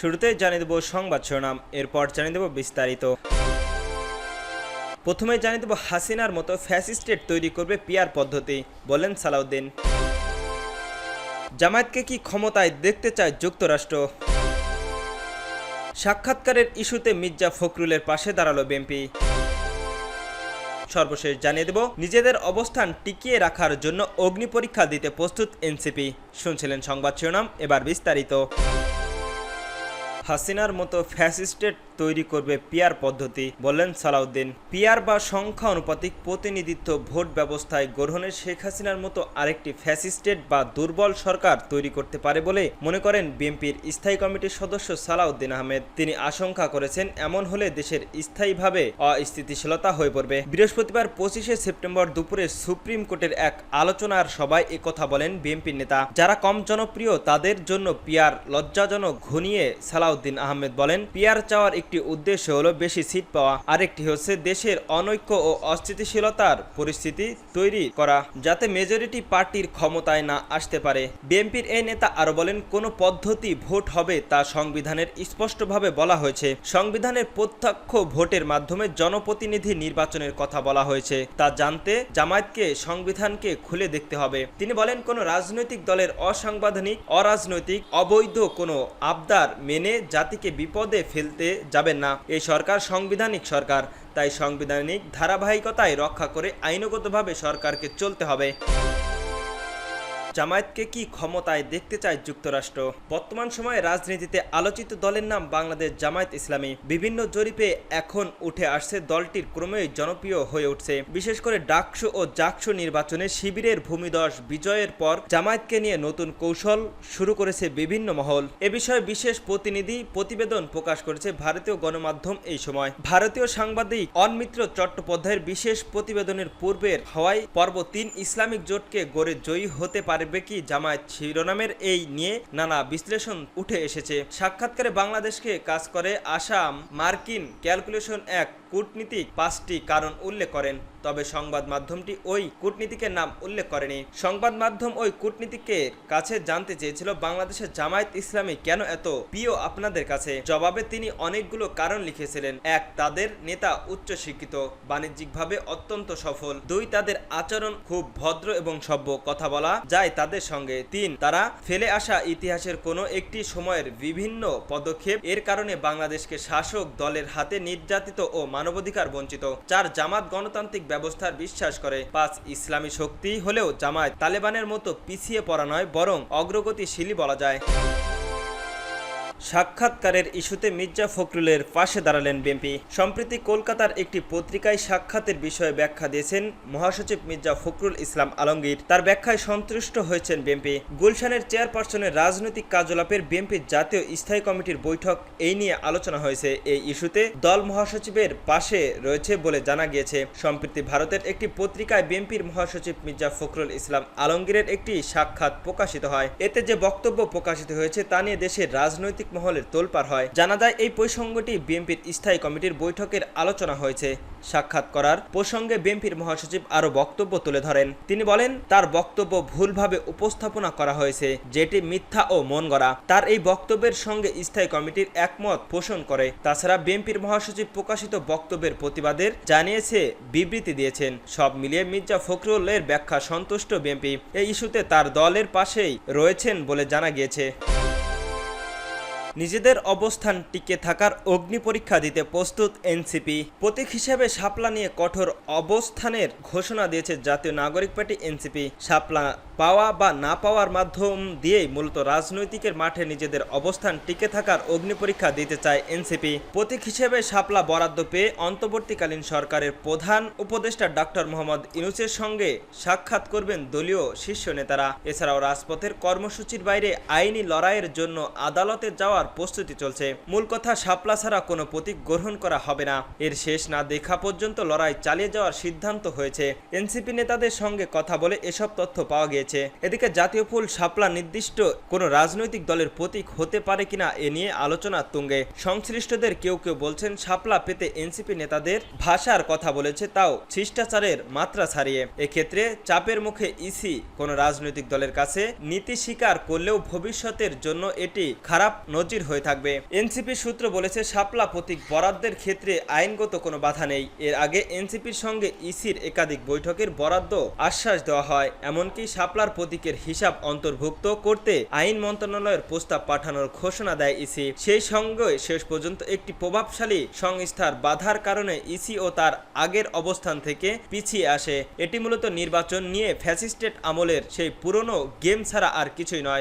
শুরুতে জানিয়ে দেব সংবাদ শিরোনাম, এরপর জানিয়ে দেব বিস্তারিত। প্রথমে জানিয়ে দেব হাসিনার মতো ফ্যাসিস্টেট তৈরি করবে পিয়ার পদ্ধতি, বলেন সালাউদ্দিন। জামায়াতকে কি ক্ষমতায় দেখতে চায় যুক্তরাষ্ট্র? সাক্ষাৎকারের ইস্যুতে মির্জা ফখরুলের পাশে দাঁড়াল বিএনপি। সর্বশেষ জানিয়ে দেব, নিজেদের অবস্থান টিকিয়ে রাখার জন্য অগ্নি পরীক্ষা দিতে প্রস্তুত এনসিপি, শুনছিলেন সংবাদ শিরোনাম, এবার বিস্তারিত। হাসিনার মতো ফ্যাসিস্টেট তৈরি করবে পিয়ার পদ্ধতি বললেন সালাউদ্দিন। পিয়ার বা সংখ্যা অনুপাতিক প্রতিনিধিত্ব ভোট ব্যবস্থায় গ্রহণের শেখ হাসিনার মতো আরেকটি ফ্যাসিস্টেট বা দুর্বল সরকার তৈরি করতে পারে বলে মনে করেন বিএনপির স্থায়ী কমিটির সদস্য সালাউদ্দিন আহমেদ। তিনি আশঙ্কা করেছেন এমন হলে দেশের স্থায়ীভাবে অস্থিতিশীলতা হয়ে পড়বে। বৃহস্পতিবার পঁচিশে সেপ্টেম্বর দুপুরে সুপ্রিম কোর্টের এক আলোচনার সভায় কথা বলেন বিএনপির নেতা। যারা কম জনপ্রিয় তাদের জন্য পিয়ার লজ্জাজনক ঘনিয়ে সালাউদ্দিন আহমেদ বলেন, পিয়ার চাওয়ার একটি উদ্দেশ্য হলো বেশি সিট পাওয়া। আরেকটি হচ্ছে দেশের অনৈক্য ও অস্থিতিশীলতার পরিস্থিতি তৈরি করা, যাতে মেজরিটি পার্টির ক্ষমতায় না আসতে পারে। বিএনপির এই নেতা আরও বলেন, কোন পদ্ধতি ভোট হবে তা সংবিধানের স্পষ্টভাবে বলা হয়েছে। সংবিধানের প্রত্যক্ষ ভোটের মাধ্যমে জনপ্রতিনিধি নির্বাচনের কথা বলা হয়েছে। তা জানতে জামায়াতকে, সংবিধানকে খুলে দেখতে হবে। তিনি বলেন, কোন রাজনৈতিক দলের অসাংবিধানিক, অরাজনৈতিক, অবৈধ কোনো আবদার মেনে জাতিকে বিপদে ফেলতে যাবেন না। এই সরকার সাংবিধানিক সরকার, তাই সাংবিধানিক ধারাবাহিকতায় রক্ষা করে আইনগতভাবে সরকারকে চলতে হবে। জামায়াতকে কি ক্ষমতায় দেখতে চায় যুক্তরাষ্ট্র? বর্তমান সময়ে রাজনীতিতে আলোচিত দলের নাম বাংলাদেশ জামায়াত ইসলামী। বিভিন্ন জরিপে এখন উঠে আসছে দলটির ক্রমেই জনপ্রিয় হয়ে উঠছে। বিশেষ করে ডাকসু ও জাকসু নির্বাচনে শিবিরের ভূমিদশ বিজয়ের পর জামায়াতকে নিয়ে নতুন কৌশল শুরু করেছে বিভিন্ন মহল। এ বিষয়ে বিশেষ প্রতিনিধি প্রতিবেদন প্রকাশ করেছে ভারতীয় গণমাধ্যম এই সময়। ভারতীয় সাংবাদিক অনমিত্র চট্টোপাধ্যায়ের বিশেষ প্রতিবেদনের পূর্বের হওয়ায় পর্ব তিন ইসলামিক জোটকে গড়ে জয়ী হতে পারে পারবে কি জামায়াত শিরোনামের এই নিয়ে নানা বিশ্লেষণ উঠে এসেছে। সাক্ষাৎকারে বাংলাদেশকে কাজ করে আসাম মার্কিন ক্যালকুলেশন এক কূটনীতিক পাঁচটি কারণ উল্লেখ করেন, তবে সংবাদ মাধ্যমটি ওই কূটনীতিকের নাম উল্লেখ করেনি। সংবাদ মাধ্যম ওই কূটনীতিকের কাছে জানতে চেয়েছিল বাংলাদেশের জামায়াত ইসলামী কেন এত প্রিয় আপনাদের কাছে? জবাবে তিনি অনেকগুলো কারণ লিখেছিলেন। এক, তাদের নেতা উচ্চ শিক্ষিত বাণিজ্যিকভাবে অত্যন্ত সফল। দুই, তাদের আচরণ খুব ভদ্র এবং সভ্য কথা বলা যায় তাদের সঙ্গে। তিন, তারা ফেলে আসা ইতিহাসের কোনো একটি সময়ের বিভিন্ন পদক্ষেপ এর কারণে বাংলাদেশকে শাসক দলের হাতে নির্যাতিত ও মানবাধিকার বঞ্চিত চার জামাত গণতান্ত্রিক ব্যবস্থার বিশ্বাস করে। পাঁচ, ইসলামী শক্তি হলেও জামায়াত তালেবানের মতো পিছিয়ে পড়া নয়, বরং অগ্রগতিশীলই বলা যায়। সাক্ষাৎকারের ইস্যুতে মির্জা ফখরুলের পাশে দাঁড়ালেন বিএনপি। সম্প্রতি কলকাতার একটি পত্রিকায় সাক্ষাতের বিষয়ে ব্যাখ্যা দিয়েছেন মহাসচিব মির্জা ফখরুল ইসলাম আলমগীর। তার ব্যাখ্যায় সন্তুষ্ট হয়েছেন বিএনপি। গুলশানের চেয়ারপারসনের রাজনৈতিক কার্যকলাপের বিএনপির জাতীয় স্থায়ী কমিটির বৈঠক এই নিয়ে আলোচনা হয়েছে। এই ইস্যুতে দল মহাসচিবের পাশে রয়েছে বলে জানা গিয়েছে। সম্প্রতি ভারতের একটি পত্রিকায় বিএনপির মহাসচিব মির্জা ফখরুল ইসলাম আলমগীরের একটি সাক্ষাৎ প্রকাশিত হয়। এতে যে বক্তব্য প্রকাশিত হয়েছে তা নিয়ে দেশের রাজনৈতিক মহলের তোলপার হয়। জানা যায়, এই প্রসঙ্গটি বিএনপির স্থায়ী কমিটির বৈঠকের আলোচনা হয়েছে। সাক্ষাৎ করার প্রসঙ্গে বিএনপির মহাসচিব আরও বক্তব্য তুলে ধরেন। তিনি বলেন, তার বক্তব্য ভুলভাবে উপস্থাপনা করা হয়েছে, যেটি মিথ্যা ও মন গড়া। তার এই বক্তব্যের সঙ্গে স্থায়ী কমিটির একমত পোষণ করে। তাছাড়া বিএনপির মহাসচিব প্রকাশিত বক্তব্যের প্রতিবাদের জানিয়েছে, বিবৃতি দিয়েছেন। সব মিলিয়ে মির্জা ফখরুলের ব্যাখ্যা সন্তুষ্ট বিএনপি। এই ইস্যুতে তার দলের পাশেই রয়েছেন বলে জানা গিয়েছে। নিজেদের অবস্থান টিকে থাকার অগ্নি পরীক্ষা দিতে প্রস্তুত এনসিপি। প্রতীক হিসেবে শাপলা নিয়ে কঠোর অবস্থানের ঘোষণা দিয়েছে জাতীয় নাগরিক পার্টি এনসিপি। শাপলা পাওয়া বা না পাওয়ার মাধ্যম দিয়েই মূলত রাজনৈতিকের মাঠে নিজেদের অবস্থান টিকে থাকার অগ্নি পরীক্ষা দিতে চায় এনসিপি। প্রতীক হিসেবে শাপলা বরাদ্দ পেয়ে অন্তর্বর্তীকালীন সরকারের প্রধান উপদেষ্টা ডক্টর মোহাম্মদ ইনুসের সঙ্গে সাক্ষাৎ করবেন দলীয় শীর্ষ নেতারা। এছাড়াও রাজপথের কর্মসূচির বাইরে আইনি লড়াইয়ের জন্য আদালতে যাওয়ার প্রস্তুতি চলছে। মূল কথা, শাপলা ছাড়া কোনো প্রতীক গ্রহণ করা হবে না। এর শেষ না দেখা পর্যন্ত লড়াই চালিয়ে যাওয়ার সিদ্ধান্ত হয়েছে। এনসিপি নেতাদের সঙ্গে কথা বলে এসব তথ্য পাওয়া গিয়েছে। এদিকে জাতীয় ফুল, শাপলা নির্দিষ্ট কোনো রাজনৈতিক দলের প্রতীক হতে পারে কিনা এ নিয়ে আলোচনা তুঙ্গে। সংশ্লিষ্টদের কেউ কেউ বলছেন, শাপলা পেতে এনসিপি নেতাদের ভাষার কথা বলেছে, তাও শিষ্টাচারের মাত্রা ছাড়িয়ে। এক্ষেত্রে চাপের মুখে ইসি কোনো রাজনৈতিক দলের কাছে নীতি স্বীকার করলেও ভবিষ্যতের জন্য এটি খারাপ নজির নজির হয়ে থাকবে। এনসিপি সূত্র বলেছে, শাপলা প্রতীক বরাদ্দের ক্ষেত্রে আইনগত কোনো বাধা নেই। এর আগে এনসিপির সঙ্গে ইসির একাধিক বৈঠকের বরাদ্দ আশ্বাস দেওয়া হয়। এমনকি শাপলার প্রতীকের হিসাব অন্তর্ভুক্ত করতে আইন মন্ত্রণালয়ের প্রস্তাব পাঠানোর ঘোষণা দেয় ইসি। সেই সঙ্গে শেষ পর্যন্ত একটি প্রভাবশালী সংস্থার বাধার কারণে ইসি ও তার আগের অবস্থান থেকে পিছিয়ে আসে। এটি মূলত নির্বাচন নিয়ে ফ্যাসিস্টেট আমলের সেই পুরনো গেম ছাড়া আর কিছুই নয়।